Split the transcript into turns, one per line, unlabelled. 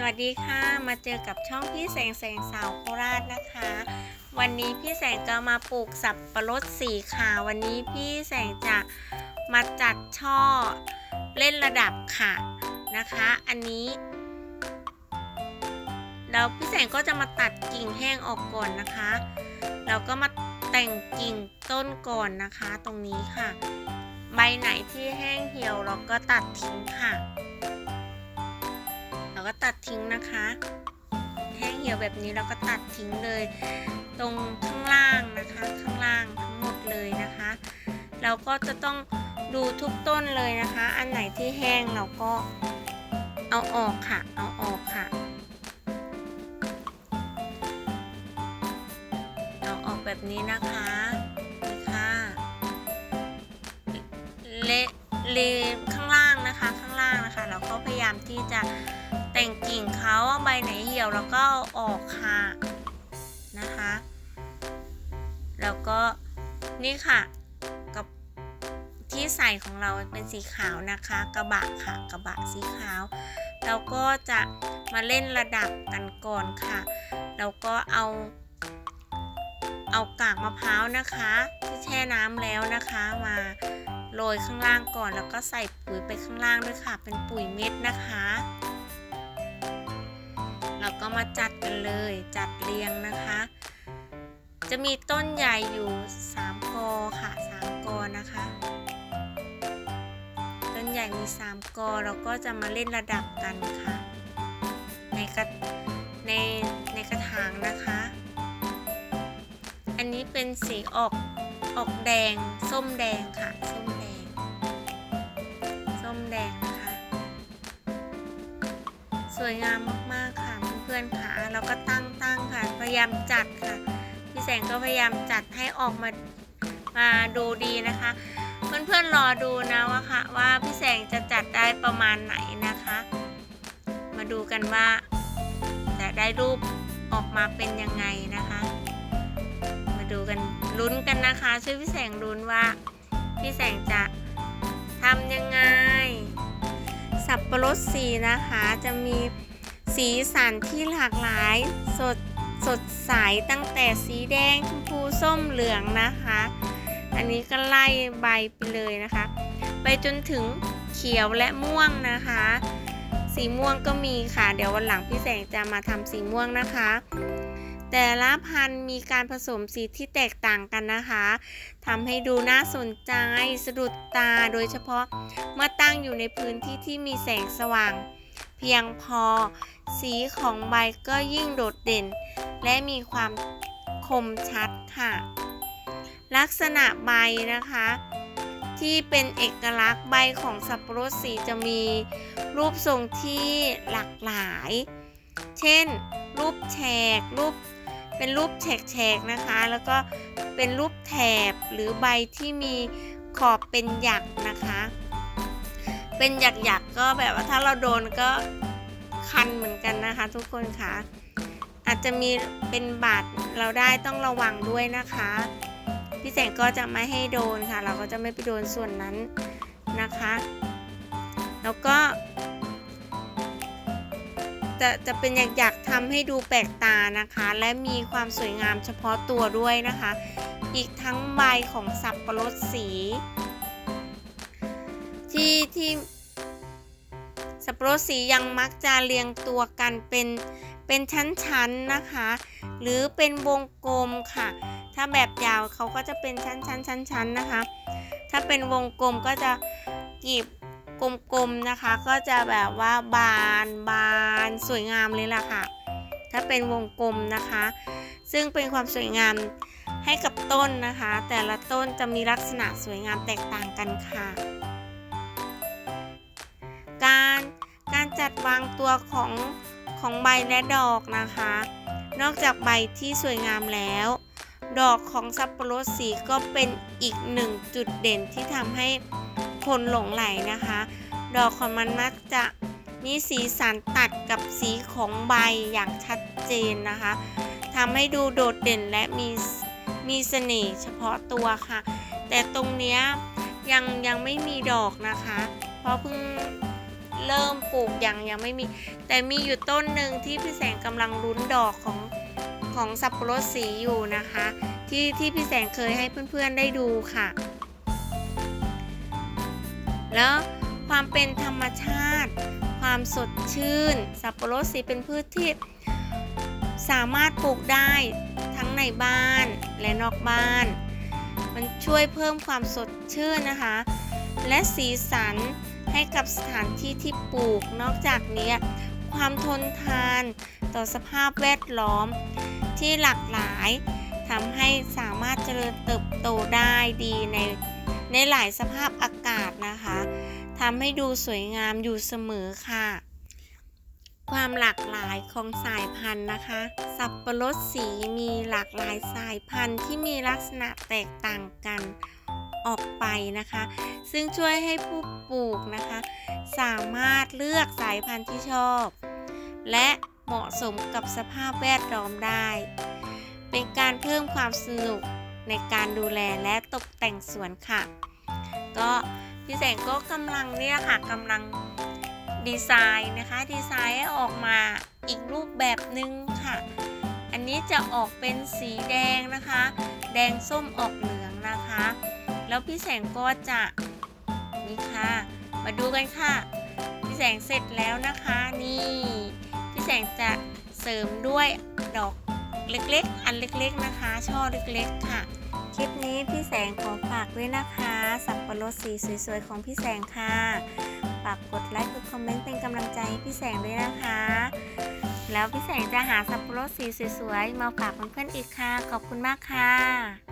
สวัสดีค่ะ มาเจอกับช่องพี่แสงแสงสาวโคราชนะคะ วันนี้พี่แสงจะมาปลูกสับปะรดสีค่ะวันนี้พี่แสงจะมาจัดช่อเล่นระดับค่ะนะคะ อันนี้แล้วพี่แสงก็จะมาตัดกิ่งแห้งออกก่อนนะคะแล้วก็มาแต่งกิ่งต้นก่อนนะคะ ตรงนี้ค่ะ ใบไหนที่แห้งเหี่ยวเราก็ตัดทิ้งค่ะ ก็ตัดทิ้งนะคะ แห้งเหี่ยวแบบนี้เราก็ตัดทิ้งเลย ตรงข้างล่างนะคะ ข้างล่างทั้งหมดเลยนะคะ เราก็จะต้องดูทุกต้นเลยนะคะ อันไหนที่แห้งเราก็เอาออกค่ะ เอาออกค่ะ เอาออกแบบนี้นะคะนี่ค่ะเละเลข้างล่างนะคะ ข้างล่างนะคะ เราก็พยายามที่จะ แต่งกิ่งเขาใบไหนเหี่ยวเราก็เอาออกค่ะนะคะ แล้วก็นี่ค่ะกับที่ใส่ของเราเป็นสีขาวนะคะ กระบะค่ะกระบะสีขาวเราก็จะมาเล่นระดับกันก่อนค่ะแล้วก็เอาเอากากมะพร้าวนะคะที่แช่น้ำแล้วนะคะมาโรยข้างล่างก่อนแล้วก็ใส่ปุ๋ยไปข้างล่างด้วยค่ะ เป็นปุ๋ยเม็ดนะคะ เราก็มาจัดกันเลย จัดเรียงนะคะ จะมีต้นใหญ่อยู่ 3 กอค่ะ 3 กอนะคะ ต้นใหญ่มี 3 กอเราก็จะมาเล่นระดับกันค่ะ ในกระในในกระถางนะคะ อันนี้เป็นสีออกออกแดงส้มแดงค่ะ ส้มแดง ส้มแดงนะคะ สวยงามมาก พื่อนๆค่ะเราก็ตั้งตั้งค่ะ พยายามจัดค่ะ พี่แสงก็พยายามจัดให้ออกมามาดูดีนะคะ เพื่อนๆรอดูนะว่าค่ะ ว่าพี่แสงจะจัดได้ประมาณไหนนะคะ มาดูกันว่าจะได้รูปออกมาเป็นยังไงนะคะ มาดูกันลุ้นกันนะคะ ช่วยพี่แสงลุ้นว่า พี่แสงจะทำยังไง สับปะรดสีนะคะจะมี สีสันที่หลากหลายสดสดใสตั้งแต่สีแดงชมพูส้มเหลืองนะคะ อันนี้ก็ไล่ใบไปเลยนะคะ ไปจนถึงเขียวและม่วงนะคะ สีม่วงก็มีค่ะ เดี๋ยววันหลังพี่แสงจะมาทำสีม่วงนะคะ แต่ละพันธุ์มีการผสมสีที่แตกต่างกันนะคะทำให้ดูน่าสนใจสะดุดตาโดยเฉพาะเมื่อตั้งอยู่ในพื้นที่ที่มีแสงสว่างเพียงพอ สีของใบก็ยิ่งโดดเด่น และมีความคมชัดค่ะ ลักษณะใบนะคะ ที่เป็นเอกลักษณ์ใบของสับปะรดสีจะมีรูปทรงที่หลากหลาย เช่น รูปแฉกรูปเป็นรูปแฉกๆนะคะ แล้วก็เป็นรูปแถบหรือใบที่มีขอบเป็นหยักนะคะ เป็นหยักๆก็แบบว่าถ้าเราโดนก็ คันเหมือนกันนะคะ ทุกคนคะอาจจะมีเป็นบาดเราได้ต้องระวังด้วยนะคะ พี่แสงก็จะไม่ให้โดนค่ะ เราก็จะไม่ไปโดนส่วนนั้นนะคะ แล้วก็ จะจะเป็นอยากอยากทำให้ดูแปลกตานะคะ และมีความสวยงามเฉพาะตัวด้วยนะคะ อีกทั้งใบของสับปะรดสี ที่ที่ สับปะรดสียังมักจะเรียงตัวกันเป็นเป็นชั้นๆนะคะ หรือเป็นวงกลมค่ะ ถ้าแบบยาวเขาก็จะเป็นชั้นๆชั้นๆนะคะ ถ้าเป็นวงกลมก็จะกีบกลมๆนะคะ ก็จะแบบว่าบานบานสวยงามเลยล่ะค่ะ ถ้าเป็นวงกลมนะคะ ซึ่งเป็นความสวยงามให้กับต้นนะคะ แต่ละต้นจะมีลักษณะสวยงามแตกต่างกันค่ะ จัดวางตัวของของใบและดอกนะคะ นอกจากใบที่สวยงามแล้ว ดอกของสับปะรดสีก็เป็นอีกหนึ่งจุดเด่นที่ทำให้คนหลงไหลนะคะ ดอกของมันมักจะมีสีสันตัดกับสีของใบอย่างชัดเจนนะคะทำให้ดูโดดเด่นและมีมีเสน่ห์เฉพาะตัวค่ะ แต่ตรงเนี้ยยังยังไม่มีดอกนะคะ เพราะเพิ่ง เริ่มปลูกยังยังไม่มี แต่มีอยู่ต้นหนึ่งที่พี่แสงกำลังลุ้นดอกของของสับปะรดสีอยู่นะคะ ที่ที่พี่แสงเคยให้เพื่อนๆได้ดูค่ะ แล้วความเป็นธรรมชาติ ความสดชื่น สับปะรดสีเป็นพืชที่สามารถปลูกได้ทั้งในบ้านและนอกบ้าน มันช่วยเพิ่มความสดชื่นนะคะ และสีสัน ให้กับสถานที่ที่ปลูก นอกจากนี้ความทนทานต่อสภาพแวดล้อมที่หลากหลายทำให้สามารถเจริญเติบโตได้ดีในในหลายสภาพอากาศนะคะทำให้ดูสวยงามอยู่เสมอค่ะ ความหลากหลายของสายพันธุ์นะคะ สับปะรดสีมีหลากหลายสายพันธุ์ที่มีลักษณะแตกต่างกัน ออกไปนะคะ ซึ่งช่วยให้ผู้ปลูกนะคะ สามารถเลือกสายพันธุ์ที่ชอบ และเหมาะสมกับสภาพแวดล้อมได้ เป็นการเพิ่มความสนุกในการดูแลและตกแต่งสวนค่ะ ก็พี่แสงก็กำลังเนี่ยค่ะกำลังดีไซน์นะคะดีไซน์ให้ออกมาอีกรูปแบบหนึ่งค่ะ อันนี้จะออกเป็นสีแดงนะคะ แดงส้มออกเหลืองนะคะ แล้วพี่แสงก็จะนี่ค่ะ มาดูกันค่ะ พี่แสงเสร็จแล้วนะคะ นี่ พี่แสงจะเสริมด้วยดอกเล็กๆ อันเล็กๆนะคะ ช่อเล็กๆค่ะ คลิปนี้พี่แสงขอฝากด้วยนะคะ สับปะรดสีสวยๆของพี่แสงค่ะ ฝากกดไลค์กดคอมเมนต์เป็นกำลังใจให้พี่แสงด้วยนะคะ แล้วพี่แสงจะหาสับปะรดสีสวยๆมาฝากเพื่อนๆอีกค่ะ ขอบคุณมากค่ะ